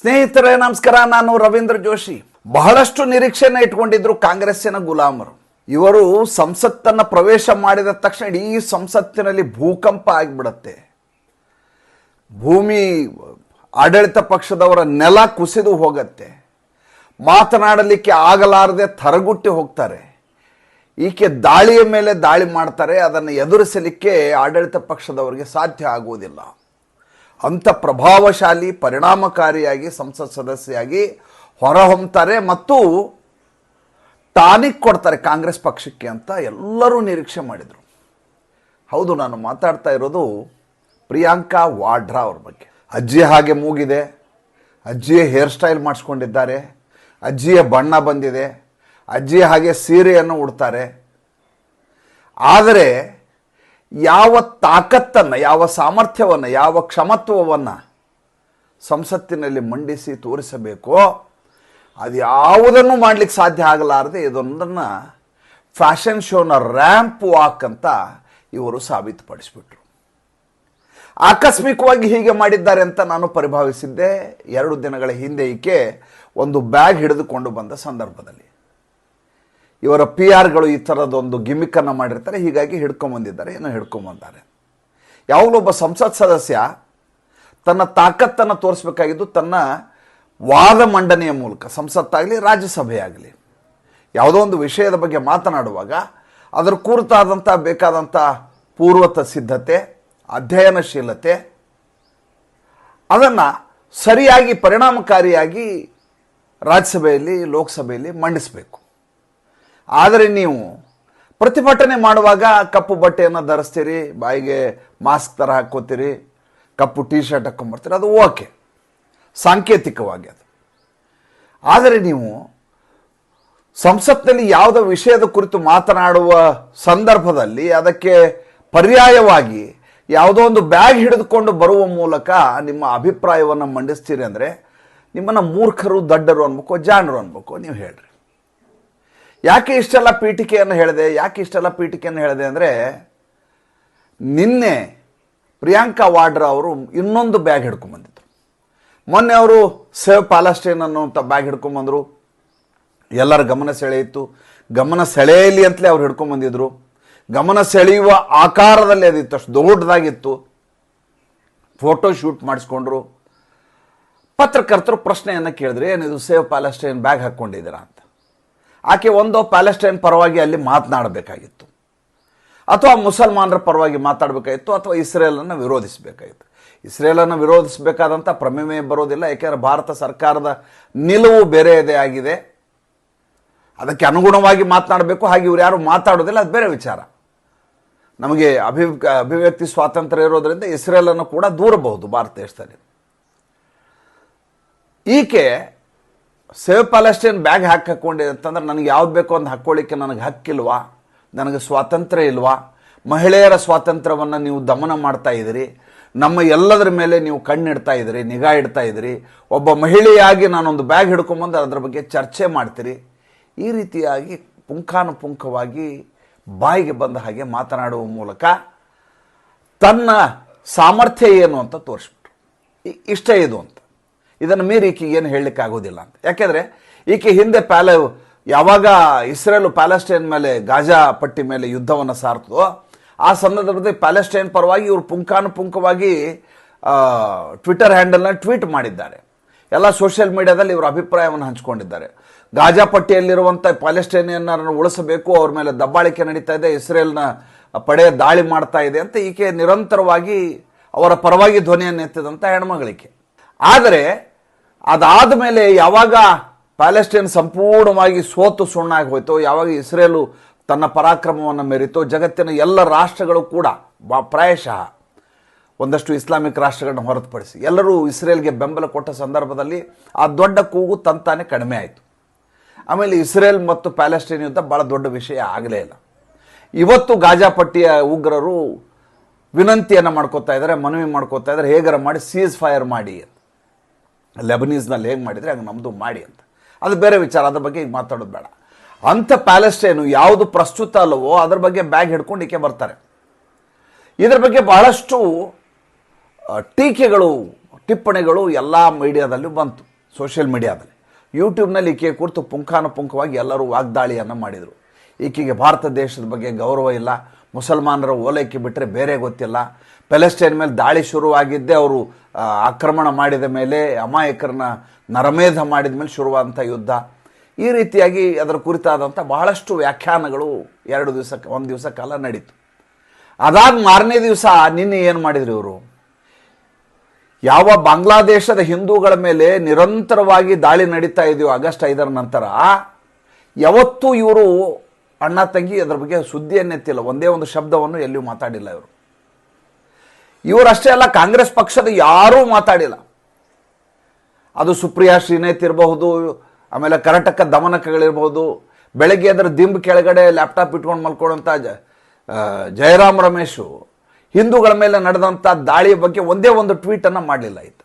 ಸ್ನೇಹಿತರೇ, ನಮಸ್ಕಾರ. ನಾನು ರವೀಂದ್ರ ಜೋಶಿ. ಬಹಳಷ್ಟು ನಿರೀಕ್ಷೆನ ಇಟ್ಕೊಂಡಿದ್ರು ಕಾಂಗ್ರೆಸ್ಸಿನ ಗುಲಾಮರು. ಇವರು ಸಂಸತ್ತನ್ನ ಪ್ರವೇಶ ಮಾಡಿದ ತಕ್ಷಣ ಇಡೀ ಸಂಸತ್ತಿನಲ್ಲಿ ಭೂಕಂಪ ಆಗಿಬಿಡತ್ತೆ. ಭೂಮಿ ಆಡಳಿತ ಪಕ್ಷದವರ ನೆಲ ಕುಸಿದು ಹೋಗತ್ತೆ. ಮಾತನಾಡಲಿಕ್ಕೆ ಆಗಲಾರದೆ ಥರಗುಟ್ಟಿ ಹೋಗ್ತಾರೆ. ಈಕೆ ದಾಳಿಯ ಮೇಲೆ ದಾಳಿ ಮಾಡ್ತಾರೆ. ಅದನ್ನು ಎದುರಿಸಲಿಕ್ಕೆ ಆಡಳಿತ ಪಕ್ಷದವರಿಗೆ ಸಾಧ್ಯ ಆಗುವುದಿಲ್ಲ. ಅಂಥ ಪ್ರಭಾವಶಾಲಿ, ಪರಿಣಾಮಕಾರಿಯಾಗಿ ಸಂಸತ್ ಸದಸ್ಯರಾಗಿ ಹೊರಹೊಮ್ತಾರೆ ಮತ್ತು ಟಾನಿಕ್ ಕೊಡ್ತಾರೆ ಕಾಂಗ್ರೆಸ್ ಪಕ್ಷಕ್ಕೆ ಅಂತ ಎಲ್ಲರೂ ನಿರೀಕ್ಷೆ ಮಾಡಿದರು. ಹೌದು, ನಾನು ಮಾತಾಡ್ತಾ ಇರೋದು ಪ್ರಿಯಾಂಕಾ ವಾಡ್ರಾ ಅವ್ರ ಬಗ್ಗೆ. ಅಜ್ಜಿ ಹಾಗೆ ಮೂಗಿದೆ, ಅಜ್ಜಿಯ ಹೇರ್ ಸ್ಟೈಲ್ ಮಾಡಿಸ್ಕೊಂಡಿದ್ದಾರೆ, ಅಜ್ಜಿಯ ಬಣ್ಣ ಬಂದಿದೆ, ಅಜ್ಜಿಯ ಹಾಗೆ ಸೀರೆಯನ್ನು ಉಡ್ತಾರೆ. ಆದರೆ ಯಾವ ತಾಕತ್ತನ್ನು, ಯಾವ ಸಾಮರ್ಥ್ಯವನ್ನು, ಯಾವ ಕ್ಷಮತ್ವವನ್ನು ಸಂಸತ್ತಿನಲ್ಲಿ ಮಂಡಿಸಿ ತೋರಿಸಬೇಕೋ ಅದು ಯಾವುದನ್ನು ಮಾಡಲಿಕ್ಕೆ ಸಾಧ್ಯ ಆಗಲಾರದೆ ಇದೊಂದನ್ನು ಫ್ಯಾಷನ್ ಶೋನ ರ್ಯಾಂಪ್ ವಾಕ್ ಅಂತ ಇವರು ಸಾಬೀತುಪಡಿಸಿಬಿಟ್ರು. ಆಕಸ್ಮಿಕವಾಗಿ ಹೀಗೆ ಮಾಡಿದ್ದಾರೆ ಅಂತ ನಾನು ಪರಿಭಾವಿಸಿದ್ದೆ. ಎರಡು ದಿನಗಳ ಹಿಂದೆ ಈಕೆ ಒಂದು ಬ್ಯಾಗ್ ಹಿಡಿದುಕೊಂಡು ಬಂದ ಸಂದರ್ಭದಲ್ಲಿ. ಇವರ ಪಿ ಆರ್ಗಳು ಈ ಥರದೊಂದು ಗಿಮಿಕ್ಕನ್ನು ಮಾಡಿರ್ತಾರೆ. ಹೀಗಾಗಿ ಹಿಡ್ಕೊಂಬಂದಿದ್ದಾರೆ. ಏನೋ ಹಿಡ್ಕೊಂಬಂದಾರೆ. ಯಾವಾಗಲೂ ಒಬ್ಬ ಸಂಸತ್ ಸದಸ್ಯ ತನ್ನ ತಾಕತ್ತನ್ನು ತೋರಿಸ್ಬೇಕಾಗಿದ್ದು ತನ್ನ ವಾದ ಮಂಡನೆಯ ಮೂಲಕ, ಸಂಸತ್ತಾಗಲಿ, ರಾಜ್ಯಸಭೆಯಾಗಲಿ, ಯಾವುದೋ ಒಂದು ವಿಷಯದ ಬಗ್ಗೆ ಮಾತನಾಡುವಾಗ ಅದರ ಕುರಿತಾದಂಥ ಬೇಕಾದಂಥ ಪೂರ್ವತ ಸಿದ್ಧತೆ, ಅಧ್ಯಯನಶೀಲತೆ, ಅದನ್ನು ಸರಿಯಾಗಿ ಪರಿಣಾಮಕಾರಿಯಾಗಿ ರಾಜ್ಯಸಭೆಯಲ್ಲಿ, ಲೋಕಸಭೆಯಲ್ಲಿ ಮಂಡಿಸಬೇಕು. ಆದರೆ ನೀವು ಪ್ರತಿಭಟನೆ ಮಾಡುವಾಗ ಕಪ್ಪು ಬಟ್ಟೆಯನ್ನು ಧರಿಸ್ತೀರಿ, ಬಾಯಿಗೆ ಮಾಸ್ಕ್ ಥರ ಹಾಕ್ಕೋತೀರಿ, ಕಪ್ಪು ಟೀ ಶರ್ಟ್ ಹಾಕ್ಕೊಂಬರ್ತೀರಿ ಅದು ಓಕೆ. ಸಾಂಕೇತಿಕವಾಗಿ ಅದು. ಆದರೆ ನೀವು ಸಂಸತ್ನಲ್ಲಿ ಯಾವುದೋ ವಿಷಯದ ಕುರಿತು ಮಾತನಾಡುವ ಸಂದರ್ಭದಲ್ಲಿ ಅದಕ್ಕೆ ಪರ್ಯಾಯವಾಗಿ ಯಾವುದೋ ಒಂದು ಬ್ಯಾಗ್ ಹಿಡಿದುಕೊಂಡು ಬರುವ ಮೂಲಕ ನಿಮ್ಮ ಅಭಿಪ್ರಾಯವನ್ನು ಮಂಡಿಸ್ತೀರಿ ಅಂದರೆ ನಿಮ್ಮನ್ನು ಮೂರ್ಖರು, ದಡ್ಡರು ಅನ್ಬೇಕು, ಜಾಣರು ಅನ್ಬೇಕು, ನೀವು ಹೇಳ್ರಿ. ಯಾಕೆ ಇಷ್ಟೆಲ್ಲ ಪೀಠಿಕೆಯನ್ನು ಹೇಳಿದೆ? ಯಾಕೆ ಇಷ್ಟೆಲ್ಲ ಪೀಠಿಕೆಯನ್ನು ಹೇಳಿದೆ ಅಂದರೆ, ನಿನ್ನೆ ಪ್ರಿಯಾಂಕಾ ವಾಡ್ರಾ ಅವರು ಇನ್ನೊಂದು ಬ್ಯಾಗ್ ಹಿಡ್ಕೊಂಬಂದಿದ್ರು ಮೊನ್ನೆ ಅವರು ಸೇವ್ ಪ್ಯಾಲಸ್ಟೈನ್ ಅನ್ನುವಂಥ ಬ್ಯಾಗ್ ಹಿಡ್ಕೊಂಬಂದರು ಎಲ್ಲರ ಗಮನ ಸೆಳೆಯಿತು ಗಮನ ಸೆಳೆಯಲಿ ಅಂತಲೇ ಅವ್ರು ಹಿಡ್ಕೊಂಬಂದಿದ್ರು ಗಮನ ಸೆಳೆಯುವ ಆಕಾರದಲ್ಲಿ ಅದಿತ್ತು ಅಷ್ಟು ದೊಡ್ಡದಾಗಿತ್ತು. Photo shoot ಮಾಡಿಸ್ಕೊಂಡ್ರು. ಪತ್ರಕರ್ತರು ಪ್ರಶ್ನೆಯನ್ನು ಕೇಳಿದ್ರೆ ಏನಿದು ಸೇವ್ ಪ್ಯಾಲೆಸ್ಟೈನ್ ಬ್ಯಾಗ್ ಹಾಕ್ಕೊಂಡಿದ್ದೀರಾ? ಅಂತ. ಆಕೆ ಒಂದೋ ಪ್ಯಾಲೆಸ್ಟೈನ್ ಪರವಾಗಿ ಅಲ್ಲಿ ಮಾತನಾಡಬೇಕಾಗಿತ್ತು. ಅಥವಾ ಮುಸಲ್ಮಾನರ ಪರವಾಗಿ ಮಾತಾಡಬೇಕಾಗಿತ್ತು ಅಥವಾ ಇಸ್ರೇಲನ್ನು ವಿರೋಧಿಸಬೇಕಾಗಿತ್ತು. ಇಸ್ರೇಲನ್ನು ವಿರೋಧಿಸಬೇಕಾದಂಥ ಪ್ರಮೇಯ ಬರೋದಿಲ್ಲ, ಏಕೆಂದರೆ ಭಾರತ ಸರ್ಕಾರದ ನಿಲುವು ಬೇರೆಯದೇ ಆಗಿದೆ. ಅದಕ್ಕೆ ಅನುಗುಣವಾಗಿ ಮಾತನಾಡಬೇಕು, ಹಾಗೆ ಇವ್ರು ಯಾರು ಮಾತಾಡೋದಿಲ್ಲ, ಅದು ಬೇರೆ ವಿಚಾರ. ನಮಗೆ ಅಭಿ, ಅಭಿವ್ಯಕ್ತಿ ಸ್ವಾತಂತ್ರ್ಯ ಇರೋದರಿಂದ ಇಸ್ರೇಲನ್ನು ಕೂಡ ದೂರಬಹುದು ಭಾರತ ದೇಶದಲ್ಲಿ. ಈಕೆ ಸೇವ್ ಪ್ಯಾಲೆಸ್ಟೈನ್ ಬ್ಯಾಗ್ ಹಾಕಿ ಅಂತಂದ್ರೆ ನನಗೆ ಯಾವ್ದು ಬೇಕೋ ಅಂತ ಹಾಕ್ಕೊಳ್ಳಿಕ್ಕೆ ನನಗೆ ಹಕ್ಕಿಲ್ವಾ? ನನಗೆ ಸ್ವಾತಂತ್ರ್ಯ ಇಲ್ವಾ? ಮಹಿಳೆಯರ ಸ್ವಾತಂತ್ರ್ಯವನ್ನು ನೀವು ದಮನ ಮಾಡ್ತಾ ಇದ್ದೀರಿ. ನಮ್ಮ ಎಲ್ಲದರ ಮೇಲೆ ನೀವು ಕಣ್ಣಿಡ್ತಾ ಇದ್ದೀರಿ, ನಿಗಾ ಇಡ್ತಾ ಇದ್ದೀರಿ. ಒಬ್ಬ ಮಹಿಳೆಯಾಗಿ ನಾನೊಂದು ಬ್ಯಾಗ್ ಹಿಡ್ಕೊಂಬಂದು ಅದರ ಬಗ್ಗೆ ಚರ್ಚೆ ಮಾಡ್ತೀರಿ. ಈ ರೀತಿಯಾಗಿ ಪುಂಖಾನುಪುಂಖವಾಗಿ ಬಾಯಿಗೆ ಬಂದ ಹಾಗೆ ಮಾತನಾಡುವ ಮೂಲಕ ತನ್ನ ಸಾಮರ್ಥ್ಯ ಏನು ಅಂತ ತೋರಿಸ್ಬಿಟ್ರು. ಇಷ್ಟೇ ಇದು ಅಂತ. ಇದನ್ನು ಮೀರಿ ಈಕೆಗೆ ಏನು ಹೇಳಲಿಕ್ಕೆ ಆಗೋದಿಲ್ಲ ಅಂತ. ಯಾಕೆಂದರೆ ಈಕೆ ಹಿಂದೆ ಪ್ಯಾಲೆ ಯಾವಾಗ ಇಸ್ರೇಲು ಪ್ಯಾಲೆಸ್ಟೈನ್ ಮೇಲೆ ಗಾಜಾ ಪಟ್ಟಿ ಮೇಲೆ ಯುದ್ಧವನ್ನು ಸಾರ್ತದೋ ಆ ಸಂದರ್ಭದಲ್ಲಿ ಪ್ಯಾಲೆಸ್ಟೈನ್ ಪರವಾಗಿ ಇವರು ಪುಂಖಾನುಪುಂಖವಾಗಿ ಟ್ವಿಟರ್ ಹ್ಯಾಂಡಲ್ನ ಟ್ವೀಟ್ ಮಾಡಿದ್ದಾರೆ. ಎಲ್ಲ ಸೋಷಿಯಲ್ ಮೀಡಿಯಾದಲ್ಲಿ ಇವರ ಅಭಿಪ್ರಾಯವನ್ನು ಹಂಚಿಕೊಂಡಿದ್ದಾರೆ. ಗಾಜಾ ಪಟ್ಟಿಯಲ್ಲಿರುವಂಥ ಪ್ಯಾಲೆಸ್ಟೈನಿಯನ್ನರನ್ನು ಉಳಿಸಬೇಕು, ಅವ್ರ ಮೇಲೆ ದಬ್ಬಾಳಿಕೆ ನಡೀತಾ ಇದೆ, ಇಸ್ರೇಲ್ನ ಪಡೆ ದಾಳಿ ಮಾಡ್ತಾ ಇದೆ ಅಂತ ಈಕೆ ನಿರಂತರವಾಗಿ ಅವರ ಪರವಾಗಿ ಧ್ವನಿಯನ್ನು ಎತ್ತಿದಂಥ ಹೆಣ್ಮಗಳಿಕೆ ಆದರೆ ಅದಾದ ಮೇಲೆ ಯಾವಾಗ ಪ್ಯಾಲೆಸ್ಟೈನ್ ಸಂಪೂರ್ಣವಾಗಿ ಸೋತು ಸುಣ್ಣಾಗಿ ಹೋಯ್ತೋ, ಯಾವಾಗ ಇಸ್ರೇಲು ತನ್ನ ಪರಾಕ್ರಮವನ್ನು ಮೆರಿತೋ, ಜಗತ್ತಿನ ಎಲ್ಲ ರಾಷ್ಟ್ರಗಳು ಕೂಡ ಪ್ರಾಯಶಃ ಒಂದಷ್ಟು ಇಸ್ಲಾಮಿಕ್ ರಾಷ್ಟ್ರಗಳನ್ನ ಹೊರತುಪಡಿಸಿ ಎಲ್ಲರೂ ಇಸ್ರೇಲ್ಗೆ ಬೆಂಬಲ ಕೊಟ್ಟ ಸಂದರ್ಭದಲ್ಲಿ ಆ ದೊಡ್ಡ ಕೂಗು ತಂತಾನೆ ಕಡಿಮೆ ಆಯಿತು. ಆಮೇಲೆ ಇಸ್ರೇಲ್ ಮತ್ತು ಪ್ಯಾಲೆಸ್ಟೈನ್ ಯುದ್ಧ ಭಾಳ ದೊಡ್ಡ ವಿಷಯ ಆಗಲೇ ಇಲ್ಲ. ಇವತ್ತು ಗಾಜಾ ಪಟ್ಟಿಯ ಉಗ್ರರು ವಿನಂತಿಯನ್ನು ಮಾಡ್ಕೋತಾ ಇದ್ದಾರೆ, ಮನವಿ ಮಾಡ್ಕೋತಾ ಇದ್ದಾರೆ, ಹೇಗಾರ ಮಾಡಿ, ಸೀಸ್ ಫೈರ್ ಮಾಡಿ ಅಂತ. ಲೆಬನೀಸ್ನಲ್ಲಿ ಹೇಗೆ ಮಾಡಿದರೆ ಹಂಗೆ ನಮ್ಮದು ಮಾಡಿ ಅಂತ. ಅದು ಬೇರೆ ವಿಚಾರ, ಅದ್ರ ಬಗ್ಗೆ ಈಗ ಮಾತಾಡೋದು ಬೇಡ. ಅಂಥ ಪ್ಯಾಲೆಸ್ಟೈನು ಯಾವುದು ಪ್ರಸ್ತುತ ಅಲ್ಲವೋ ಅದ್ರ ಬಗ್ಗೆ ಬ್ಯಾಗ್ ಹಿಡ್ಕೊಂಡು ಈಕೆ ಬರ್ತಾರೆ. ಇದ್ರ ಬಗ್ಗೆ ಬಹಳಷ್ಟು ಟೀಕೆಗಳು, ಟಿಪ್ಪಣಿಗಳು ಎಲ್ಲ ಮೀಡಿಯಾದಲ್ಲೂ ಬಂತು, ಸೋಷಿಯಲ್ ಮೀಡಿಯಾದಲ್ಲಿ. ಯೂಟ್ಯೂಬ್ನಲ್ಲಿ ಈಕೆ ಕುರಿತು ಪುಂಖಾನುಪುಂಖವಾಗಿ ಎಲ್ಲರೂ ವಾಗ್ದಾಳಿಯನ್ನು ಮಾಡಿದರು. ಈಕೆಗೆ ಭಾರತ ದೇಶದ ಬಗ್ಗೆ ಗೌರವ ಇಲ್ಲ ಮುಸಲ್ಮಾನರ ಓಲೈಕೆ ಬಿಟ್ಟರೆ ಬೇರೆ ಗೊತ್ತಿಲ್ಲ. ಪ್ಯಾಲೆಸ್ಟೈನ್ ಮೇಲೆ ದಾಳಿ ಶುರುವಾಗಿದ್ದೇ ಅವರು ಆಕ್ರಮಣ ಮಾಡಿದ ಮೇಲೆ, ಅಮಾಯಕರನ್ನ ನರಮೇಧ ಮಾಡಿದ ಮೇಲೆ ಶುರುವಾದಂಥ ಯುದ್ಧ. ಈ ರೀತಿಯಾಗಿ ಅದರ ಕುರಿತಾದಂಥ ಬಹಳಷ್ಟು ವ್ಯಾಖ್ಯಾನಗಳು ಎರಡು ದಿವಸ ಒಂದು ದಿವಸ ಕಾಲ ನಡೀತು. ಅದಾದ ಮಾರನೇ ದಿವಸ ನಿನ್ನೆ ಏನು ಮಾಡಿದ್ರು ಇವರು? ಯಾವ ಬಾಂಗ್ಲಾದೇಶದ ಹಿಂದೂಗಳ ಮೇಲೆ ನಿರಂತರವಾಗಿ ದಾಳಿ ನಡೀತಾ ಇದೆಯೋ ಆಗಸ್ಟ್ ಐದರ ನಂತರ, ಯಾವತ್ತೂ ಇವರು ಅಣ್ಣ ತಂಗಿ ಅದರ ಬಗ್ಗೆ ಸುದ್ದಿಯನ್ನೆತ್ತಿಲ್ಲ ಒಂದೇ ಒಂದು ಶಬ್ದವನ್ನು ಎಲ್ಲಿಯೂ ಮಾತಾಡಿಲ್ಲ ಇವರು. ಇವರಷ್ಟೇ ಅಲ್ಲ, ಕಾಂಗ್ರೆಸ್ ಪಕ್ಷದ ಯಾರೂ ಮಾತಾಡಿಲ್ಲ. ಅದು ಸುಪ್ರಿಯಾ ಶ್ರೀನೇತ್ ಇರಬಹುದು, ಆಮೇಲೆ ಕರ್ನಾಟಕ ದಮನಕಗಳಿರ್ಬಹುದು, ಬೆಳಗ್ಗೆ ಅದರ ದಿಂಬ್ ಕೆಳಗಡೆ ಲ್ಯಾಪ್ಟಾಪ್ ಇಟ್ಕೊಂಡು ಮಲ್ಕೊಳ್ಳೋಂಥ ಜ ಜಯರಾಮ್ ರಮೇಶು, ಹಿಂದೂಗಳ ಮೇಲೆ ನಡೆದಂಥ ದಾಳಿಯ ಬಗ್ಗೆ ಒಂದೇ ಒಂದು ಟ್ವೀಟನ್ನು ಮಾಡಲಿಲ್ಲ ಇತ್ತು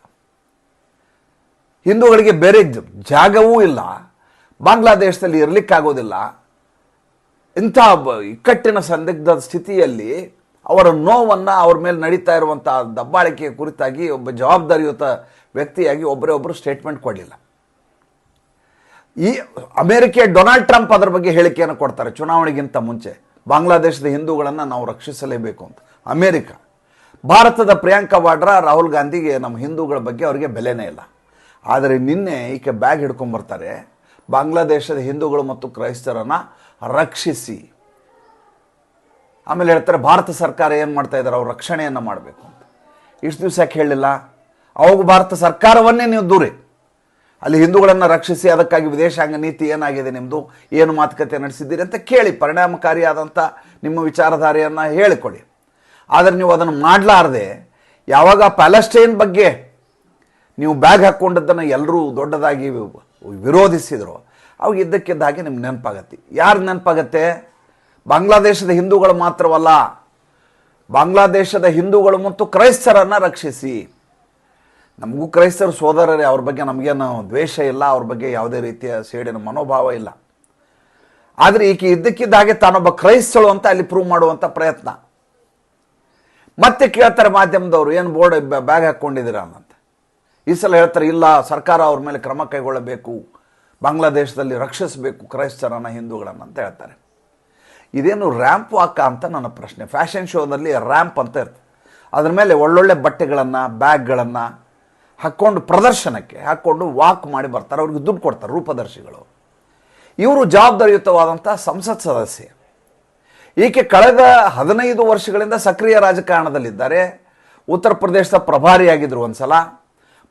ಹಿಂದೂಗಳಿಗೆ ಬೇರೆ ಜಾಗವೂ ಇಲ್ಲ, ಬಾಂಗ್ಲಾದೇಶದಲ್ಲಿ ಇರಲಿಕ್ಕಾಗೋದಿಲ್ಲ ಇಂಥ ಇಕ್ಕಟ್ಟಿನ ಸಂದಿಗ್ಧ ಸ್ಥಿತಿಯಲ್ಲಿ ಅವರ ನೋವನ್ನು ಅವ್ರ ಮೇಲೆ ನಡೀತಾ ಇರುವಂಥ ದಬ್ಬಾಳಿಕೆಯ ಕುರಿತಾಗಿ ಒಬ್ಬ ಜವಾಬ್ದಾರಿಯುತ ವ್ಯಕ್ತಿಯಾಗಿ ಒಬ್ಬರೇ ಒಬ್ಬರು ಸ್ಟೇಟ್ಮೆಂಟ್ ಕೊಡಲಿಲ್ಲ. ಈ ಅಮೆರಿಕೆಯ ಡೊನಾಲ್ಡ್ ಟ್ರಂಪ್ ಅದರ ಬಗ್ಗೆ ಹೇಳಿಕೆಯನ್ನು ಕೊಡ್ತಾರೆ ಚುನಾವಣೆಗಿಂತ ಮುಂಚೆ. ಬಾಂಗ್ಲಾದೇಶದ ಹಿಂದೂಗಳನ್ನು ನಾವು ರಕ್ಷಿಸಲೇಬೇಕು ಅಂತ. ಅಮೇರಿಕ. ಭಾರತದ ಪ್ರಿಯಾಂಕಾ ವಾಡ್ರಾ, ರಾಹುಲ್ ಗಾಂಧಿಗೆ ನಮ್ಮ ಹಿಂದೂಗಳ ಬಗ್ಗೆ ಅವರಿಗೆ ಬೆಲೆನೇ ಇಲ್ಲ. ಆದರೆ ನಿನ್ನೆ ಈಕೆ ಬ್ಯಾಗ್ ಹಿಡ್ಕೊಂಡ್ಬರ್ತಾರೆ ಬಾಂಗ್ಲಾದೇಶದ ಹಿಂದೂಗಳು ಮತ್ತು ಕ್ರೈಸ್ತರನ್ನು ರಕ್ಷಿಸಿ. ಆಮೇಲೆ ಹೇಳ್ತಾರೆ, ಭಾರತ ಸರ್ಕಾರ ಏನು ಮಾಡ್ತಾ ಇದ್ದಾರೆ? ಅವ್ರ ರಕ್ಷಣೆಯನ್ನು ಮಾಡಬೇಕು ಅಂತ. ಇಷ್ಟು ದಿವಸ ಯಾಕೆ ಹೇಳಲಿಲ್ಲ ಅವಾಗ ಭಾರತ ಸರ್ಕಾರವನ್ನೇ ನೀವು ದೂರಿ. ಅಲ್ಲಿ ಹಿಂದೂಗಳನ್ನು ರಕ್ಷಿಸಿ, ಅದಕ್ಕಾಗಿ ವಿದೇಶಾಂಗ ನೀತಿ ಏನಾಗಿದೆ ನಿಮ್ಮದು ಏನು ಮಾತುಕತೆ ನಡೆಸಿದ್ದೀರಿ ಅಂತ ಕೇಳಿ ಪರಿಣಾಮಕಾರಿಯಾದಂಥ ನಿಮ್ಮ ವಿಚಾರಧಾರೆಯನ್ನು ಹೇಳಿಕೊಡಿ. ಆದರೆ ನೀವು ಅದನ್ನು ಮಾಡಲಾರದೆ, ಯಾವಾಗ ಪ್ಯಾಲೆಸ್ಟೈನ್ ಬಗ್ಗೆ ನೀವು ಬ್ಯಾಗ್ ಹಾಕ್ಕೊಂಡದ್ದನ್ನು ಎಲ್ಲರೂ ದೊಡ್ಡದಾಗಿ ವಿರೋಧಿಸಿದ್ರು. ಅವಾಗ ಇದ್ದಕ್ಕಿದ್ದ ಹಾಗೆ ನಿಮ್ಗೆ ನೆನಪಾಗತ್ತೆ. ಯಾರು ನೆನಪಾಗತ್ತೆ? ಬಾಂಗ್ಲಾದೇಶದ ಹಿಂದೂಗಳು ಮಾತ್ರವಲ್ಲ. ಬಾಂಗ್ಲಾದೇಶದ ಹಿಂದೂಗಳು ಮತ್ತು ಕ್ರೈಸ್ತರನ್ನು ರಕ್ಷಿಸಿ. ನಮಗೂ ಕ್ರೈಸ್ತರ ಸೋದರರೇ, ಅವ್ರ ಬಗ್ಗೆ ನಮಗೇನು ದ್ವೇಷ ಇಲ್ಲ, ಅವ್ರ ಬಗ್ಗೆ ಯಾವುದೇ ರೀತಿಯ ಸೇಡಿನ ಮನೋಭಾವ ಇಲ್ಲ. ಆದರೆ ಈಕೆ ಇದ್ದಕ್ಕಿದ್ದ ಹಾಗೆ ತಾನೊಬ್ಬ ಕ್ರೈಸ್ತಳು ಅಂತ ಅಲ್ಲಿ ಪ್ರೂವ್ ಮಾಡುವಂಥ ಪ್ರಯತ್ನ. ಮತ್ತೆ ಕೇಳ್ತಾರೆ ಮಾಧ್ಯಮದವರು, ಏನು ಬೋರ್ಡ್ ಬ್ಯಾಗ್ ಹಾಕ್ಕೊಂಡಿದ್ದೀರಾ? ಅಂತ. ಈ ಸಲ ಹೇಳ್ತಾರೆ, ಇಲ್ಲ, ಸರ್ಕಾರ ಅವ್ರ ಮೇಲೆ ಕ್ರಮ ಕೈಗೊಳ್ಳಬೇಕು. ಬಾಂಗ್ಲಾದೇಶದಲ್ಲಿ ರಕ್ಷಿಸಬೇಕು ಕ್ರೈಸ್ತರನ್ನು ಹಿಂದೂಗಳನ್ನು ಅಂತ ಹೇಳ್ತಾರೆ. ಇದೇನು ರ್ಯಾಂಪ್ ವಾಕ ಅಂತ ನನ್ನ ಪ್ರಶ್ನೆ. ಫ್ಯಾಷನ್ ಶೋದಲ್ಲಿ ರ್ಯಾಂಪ್ ಅಂತ ಇರ್ತದೆ. ಅದ್ರ ಮೇಲೆ ಒಳ್ಳೊಳ್ಳೆ ಬಟ್ಟೆಗಳನ್ನು, ಬ್ಯಾಗ್ಗಳನ್ನು ಹಾಕ್ಕೊಂಡು ಪ್ರದರ್ಶನಕ್ಕೆ, ಹಾಕ್ಕೊಂಡು ವಾಕ್ ಮಾಡಿ ಬರ್ತಾರೆ. ಅವ್ರಿಗೆ ದುಡ್ಡು ಕೊಡ್ತಾರೆ, ರೂಪದರ್ಶಿಗಳು. ಇವರು ಜವಾಬ್ದಾರಿಯುತವಾದಂಥ ಸಂಸತ್ ಸದಸ್ಯ. ಈಕೆ ಕಳೆದ ಹದಿನೈದು ವರ್ಷಗಳಿಂದ ಸಕ್ರಿಯ ರಾಜಕಾರಣದಲ್ಲಿದ್ದಾರೆ. ಉತ್ತರ ಪ್ರದೇಶದ ಪ್ರಭಾರಿಯಾಗಿದ್ದರು ಒಂದ್ಸಲ,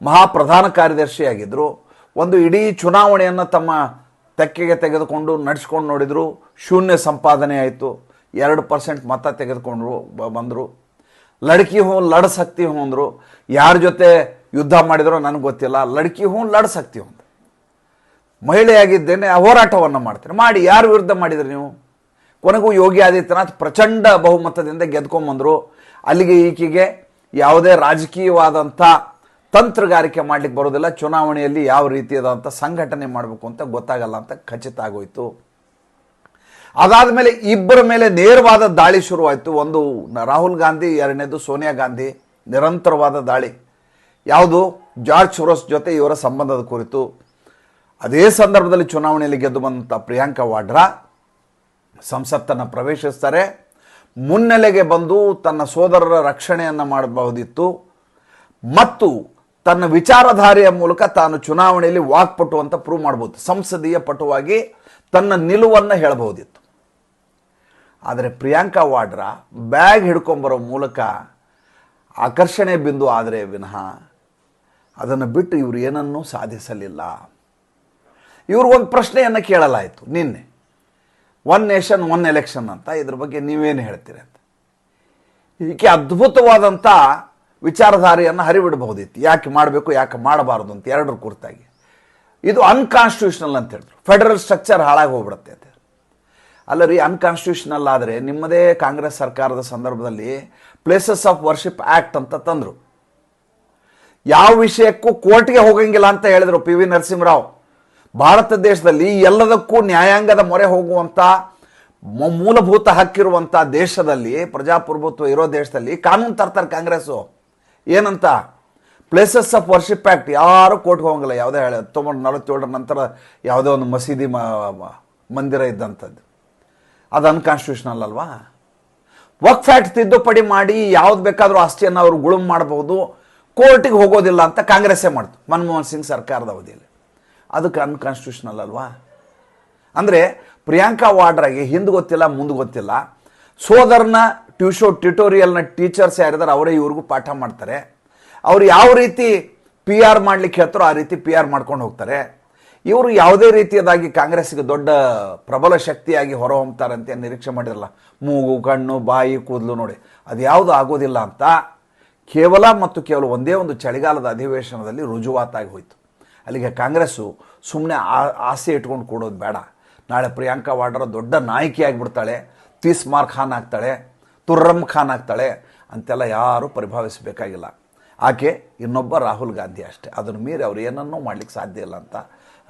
ಮಹಾಪ್ರಧಾನ ಕಾರ್ಯದರ್ಶಿಯಾಗಿದ್ದರು ಒಂದು ಇಡೀ ಚುನಾವಣೆಯನ್ನು ತಮ್ಮ ತೆಕ್ಕೆಗೆ ತೆಗೆದುಕೊಂಡು ನಡೆಸ್ಕೊಂಡು ನೋಡಿದರು, ಶೂನ್ಯ ಸಂಪಾದನೆ ಆಯಿತು, ಎರಡು ಪರ್ಸೆಂಟ್ ಮತ ತೆಗೆದುಕೊಂಡ್ರು ಬಂದರು. ಲಡ್ಕಿ ಹೂ ಲಡ್ ಸಕ್ತಿ ಹೂ ಅಂದರು ಯಾರ ಜೊತೆ ಯುದ್ಧ ಮಾಡಿದರೋ ನನಗೆ ಗೊತ್ತಿಲ್ಲ. ಲಡ್ಕಿ ಹೂ ಲಡ್ ಸಕ್ತಿ ಹೂ ಅಂತ ಮಹಿಳೆಯಾಗಿದ್ದೇನೆ ಹೋರಾಟವನ್ನು ಮಾಡ್ತೀನಿ. ಮಾಡಿ, ಯಾರ ವಿರುದ್ಧ ಮಾಡಿದ್ರಿ ನೀವು? ಕೊನೆಗೂ ಯೋಗಿ ಆದಿತ್ಯನಾಥ್ ಪ್ರಚಂಡ ಬಹುಮತದಿಂದ ಗೆದ್ಕೊಂಬಂದರು. ಅಲ್ಲಿಗೆ ಈಕೆಗೆ ಯಾವುದೇ ರಾಜಕೀಯವಾದಂಥ ತಂತ್ರಗಾರಿಕೆ ಮಾಡಲಿಕ್ಕೆ ಬರೋದಿಲ್ಲ, ಚುನಾವಣೆಯಲ್ಲಿ ಯಾವ ರೀತಿಯಾದಂಥ ಸಂಘಟನೆ ಮಾಡಬೇಕು ಅಂತ ಗೊತ್ತಾಗಲ್ಲ ಅಂತ ಖಚಿತ ಆಗೋಯ್ತು. ಅದಾದ ಮೇಲೆ ಇಬ್ಬರ ಮೇಲೆ ನೇರವಾದ ದಾಳಿ ಶುರುವಾಯಿತು. ಒಂದು ರಾಹುಲ್ ಗಾಂಧಿ, ಎರಡನೇದು ಸೋನಿಯಾ ಗಾಂಧಿ, ನಿರಂತರವಾದ ದಾಳಿ. ಯಾವುದು? ಜಾರ್ಜ್ ಸೊರೋಸ್ ಜೊತೆ ಇವರ ಸಂಬಂಧದ ಕುರಿತು. ಅದೇ ಸಂದರ್ಭದಲ್ಲಿ ಚುನಾವಣೆಯಲ್ಲಿ ಗೆದ್ದು ಬಂದಂಥ ಪ್ರಿಯಾಂಕಾ ವಾಡ್ರಾ ಸಂಸತ್ತನ್ನು ಪ್ರವೇಶಿಸ್ತಾರೆ. ಮುನ್ನೆಲೆಗೆ ಬಂದು ತನ್ನ ಸೋದರರ ರಕ್ಷಣೆಯನ್ನು ಮಾಡಬಹುದಿತ್ತು. ಮತ್ತು ತನ್ನ ವಿಚಾರಧಾರೆಯ ಮೂಲಕ ತಾನು ಚುನಾವಣೆಯಲ್ಲಿ ವಾಕ್ಪಟು ಅಂತ ಪ್ರೂವ್ ಮಾಡ್ಬೋದು. ಸಂಸದೀಯ ಪಟುವಾಗಿ ತನ್ನ ನಿಲುವನ್ನು ಹೇಳಬಹುದಿತ್ತು. ಆದರೆ ಪ್ರಿಯಾಂಕಾ ವಾಡ್ರಾ ಬ್ಯಾಗ್ ಹಿಡ್ಕೊಂಬರೋ ಮೂಲಕ ಆಕರ್ಷಣೆ ಬಿಂದು ಆದರೆ ವಿನಃ ಅದನ್ನು ಬಿಟ್ಟು ಇವರು ಏನನ್ನೂ ಸಾಧಿಸಲಿಲ್ಲ. ಇವ್ರಿಗೊಂದು ಪ್ರಶ್ನೆಯನ್ನು ಕೇಳಲಾಯಿತು ನಿನ್ನೆ. ಒನ್ ನೇಷನ್ ಒನ್ ಎಲೆಕ್ಷನ್ ಅಂತ ಇದ್ರ ಬಗ್ಗೆ ನೀವೇನು ಹೇಳ್ತೀರಿ ಅಂತ. ಇದಕ್ಕೆ ಅದ್ಭುತವಾದಂಥ ವಿಚಾರಧಾರೆಯನ್ನು ಹರಿಬಿಡಬಹುದಿತ್ತು. ಯಾಕೆ ಮಾಡಬೇಕು, ಯಾಕೆ ಮಾಡಬಾರ್ದು ಅಂತ ಎರಡರ ಕುರಿತಾಗಿ. ಇದು ಅನ್ಕಾನ್ಸ್ಟಿಟ್ಯೂಷನಲ್ ಅಂತ ಹೇಳಿದ್ರು ಫೆಡರಲ್ ಸ್ಟ್ರಕ್ಚರ್ ಹಾಳಾಗಿ ಹೋಗ್ಬಿಡುತ್ತೆ ಅಂತ. ಅಲ್ಲ ರೀ ಅನ್ಕಾನ್ಸ್ಟಿಟ್ಯೂಷನಲ್ ಆದರೆ ನಿಮ್ಮದೇ ಕಾಂಗ್ರೆಸ್ ಸರ್ಕಾರದ ಸಂದರ್ಭದಲ್ಲಿ ಪ್ಲೇಸಸ್ ಆಫ್ ವರ್ಷಿಪ್ ಆ್ಯಕ್ಟ್ ಅಂತ ತಂದರು. ಯಾವ ವಿಷಯಕ್ಕೂ ಕೋರ್ಟ್ಗೆ ಹೋಗಂಗಿಲ್ಲ ಅಂತ ಹೇಳಿದರು ಪಿ ವಿ ನರಸಿಂಹರಾವ್. ಭಾರತ ದೇಶದಲ್ಲಿ ಎಲ್ಲದಕ್ಕೂ ನ್ಯಾಯಾಂಗದ ಮೊರೆ ಹೋಗುವಂಥ ಮೂಲಭೂತ ಹಕ್ಕಿರುವಂಥ ದೇಶದಲ್ಲಿ, ಪ್ರಜಾಪ್ರಭುತ್ವ ಇರೋ ದೇಶದಲ್ಲಿ ಕಾನೂನು ತರ್ತಾರೆ ಕಾಂಗ್ರೆಸ್ಸು. ಏನಂತ? ಪ್ಲೇಸಸ್ ಆಫ್ ವರ್ಷಿಪ್ ಆ್ಯಕ್ಟ್ ಯಾರು ಕೋರ್ಟ್ಗೆ ಹೋಗಂಗಿಲ್ಲ. ಯಾವುದೇ ಹೇಳಿ ಹತ್ತೊಂಬತ್ತು, ನಲವತ್ತೇಳರ ನಂತರ ಯಾವುದೇ ಒಂದು ಮಸೀದಿ ಮಂದಿರ ಇದ್ದಂಥದ್ದು. ಅದು ಅನ್ಕಾನ್ಸ್ಟಿಟ್ಯೂಷನಲ್ ಅಲ್ವಾ? ವಕ್ ಫ್ಯಾಕ್ಟ್ ತಿದ್ದುಪಡಿ ಮಾಡಿ ಯಾವ್ದು ಬೇಕಾದರೂ ಆಸ್ತಿಯನ್ನು ಅವರು ಗುಳುಮ್ ಮಾಡಬಹುದು ಕೋರ್ಟಿಗೆ ಹೋಗೋದಿಲ್ಲ ಅಂತ ಕಾಂಗ್ರೆಸ್ಸೇ ಮಾಡ್ತು. ಮನಮೋಹನ್ ಸಿಂಗ್ ಸರ್ಕಾರದ ಅವಧಿಯಲ್ಲಿ. ಅದಕ್ಕೆ ಅನ್ಕಾನ್ಸ್ಟಿಟ್ಯೂಷನಲ್ ಅಲ್ವಾ? ಅಂದರೆ ಪ್ರಿಯಾಂಕಾ ವಾಡ್ರಾಗೆ ಹಿಂದೆ ಗೊತ್ತಿಲ್ಲ, ಮುಂದೆ ಗೊತ್ತಿಲ್ಲ. ಸೋದರನ ಟ್ಯೂಷೋ ಟ್ಯುಟೋರಿಯಲ್ನ ಟೀಚರ್ಸ್ ಯಾರಿದ್ದಾರೆ ಅವರೇ ಇವ್ರಿಗೂ ಪಾಠ ಮಾಡ್ತಾರೆ. ಅವ್ರು ಯಾವ ರೀತಿ ಪಿ ಆರ್ ಮಾಡ್ಲಿಕ್ಕೆ ಹೇಳ್ತಾರೋ ಆ ರೀತಿ ಪಿ ಆರ್ ಮಾಡ್ಕೊಂಡು ಹೋಗ್ತಾರೆ. ಇವರು ಯಾವುದೇ ರೀತಿಯದಾಗಿ ಕಾಂಗ್ರೆಸ್ಗೆ ದೊಡ್ಡ ಪ್ರಬಲ ಶಕ್ತಿಯಾಗಿ ಹೊರಹೊಮ್ತಾರೆ ಅಂತ ನಿರೀಕ್ಷೆ ಮಾಡಿರಲ್ಲ ಮೂಗು, ಕಣ್ಣು, ಬಾಯಿ, ಕೂದಲು ನೋಡಿ. ಅದು ಯಾವುದು ಆಗೋದಿಲ್ಲ ಅಂತ ಕೇವಲ ಮತ್ತು ಕೇವಲ ಒಂದೇ ಒಂದು ಚಳಿಗಾಲದ ಅಧಿವೇಶನದಲ್ಲಿ ರುಜುವಾತಾಗಿ ಹೋಯಿತು. ಅಲ್ಲಿಗೆ ಕಾಂಗ್ರೆಸ್ಸು ಸುಮ್ಮನೆ ಆಸೆ ಇಟ್ಕೊಂಡು ಕೂಡೋದು ಬೇಡ. ನಾಳೆ ಪ್ರಿಯಾಂಕಾ ವಾಡ್ರಾ ದೊಡ್ಡ ನಾಯಕಿಯಾಗಿಬಿಡ್ತಾಳೆ ತೀಸ್ಮಾರ್ ಖಾನ್ ಆಗ್ತಾಳೆ. ತುರ್ರಮ್ ಖಾನ್ ಆಗ್ತಾಳೆ ಅಂತೆಲ್ಲ ಯಾರೂ ಪರಿಭಾವಿಸಬೇಕಾಗಿಲ್ಲ. ಆಕೆ ಇನ್ನೊಬ್ಬ ರಾಹುಲ್ ಗಾಂಧಿ ಅಷ್ಟೇ. ಅದನ್ನು ಮೀರಿ ಅವ್ರು ಏನನ್ನೂ ಮಾಡಲಿಕ್ಕೆ ಸಾಧ್ಯ ಇಲ್ಲ ಅಂತ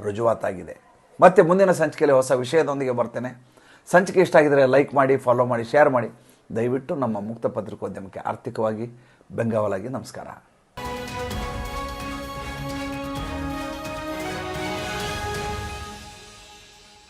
ರುಜುವಾತಾಗಿದೆ. ಮತ್ತೆ ಮುಂದಿನ ಸಂಚಿಕೆಯಲ್ಲಿ ಹೊಸ ವಿಷಯದೊಂದಿಗೆ ಬರ್ತೇನೆ. ಸಂಚಿಕೆ ಇಷ್ಟ ಆಗಿದರೆ ಲೈಕ್ ಮಾಡಿ ಫಾಲೋ ಮಾಡಿ ಶೇರ್ ಮಾಡಿ. ದಯವಿಟ್ಟು ನಮ್ಮ ಮುಕ್ತ ಪತ್ರಿಕೋದ್ಯಮಕ್ಕೆ ಆರ್ಥಿಕವಾಗಿ ಬೆಂಗಾವಲಾಗಿ ನಮಸ್ಕಾರ.